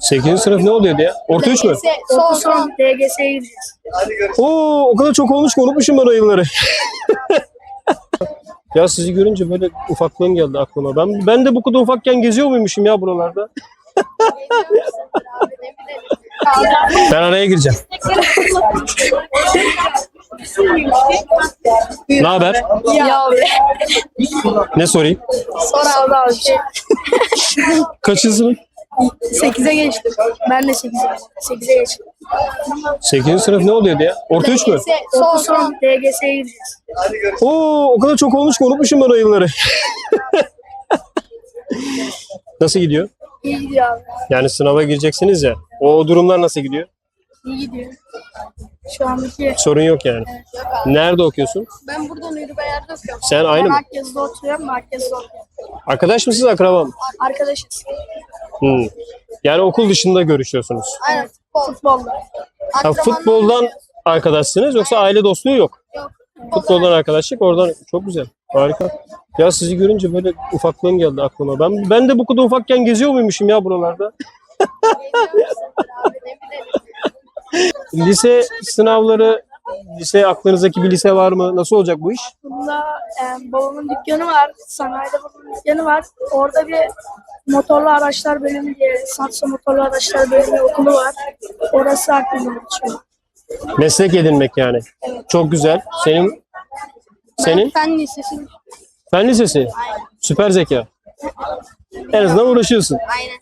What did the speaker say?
8. sınıf ne oluyordu ya? Orta 3 mü? Son son DGS'ye gireceğiz. Oo o kadar çok olmuş ki unutmuşum ben o yılları. ya sizi görünce böyle ufaklığım geldi aklıma. Ben ben de bu kadar ufakken geziyor muymuşum ya buralarda? Ben araya gireceğim. Ne haber? Ya abi. Ne sorayım? Sor abi abi. Kaçıncı sınıf? 8'e geçtim. Ben de 8'e 8'e geçtim. 8. sınıf ne oluyordu ya? Orta 3 mü? Son son DGS'ye gireceğiz. Oo o kadar çok olmuş ki unutmuşum ben o yılları. Nasıl gidiyor? İyi gidiyor abi. Yani sınava gireceksiniz ya. O durumlar nasıl gidiyor? İyi gidiyor. Şu andaki Sorun yok yani. Nerede okuyorsun? ben burada Nuri yerde okuyorum. Sen aynı ben mı? Akyazı'da oturuyorum. Akyazı'da oturuyorum. Arkadaş mısınız akraba mı? Arkadaşız. Hmm. Yani okul dışında görüşüyorsunuz. Aynen. Futbolda. Ha, futboldan arkadaşsınız yoksa aile dostluğu yok. Yok. Futboldan arkadaşlık oradan çok güzel. Harika. Ya sizi görünce böyle ufaklığım geldi aklıma. Ben ben de bu kadar ufakken geziyor muymuşum ya buralarda? Lise sınavları, lise aklınızdaki bir lise var mı? Nasıl olacak bu iş? Bunda e, babamın dükkanı var. Sanayide babamın dükkanı var. Orada bir motorlu araçlar bölümü diye Satsa motorlu araçlar bölümü okulu var. Orası aklımda geçiyor. Meslek edinmek yani. Çok güzel. Senin senin Fen lisesi. fen lisesi. Süper zeka. En azından uğraşıyorsun. Aynen.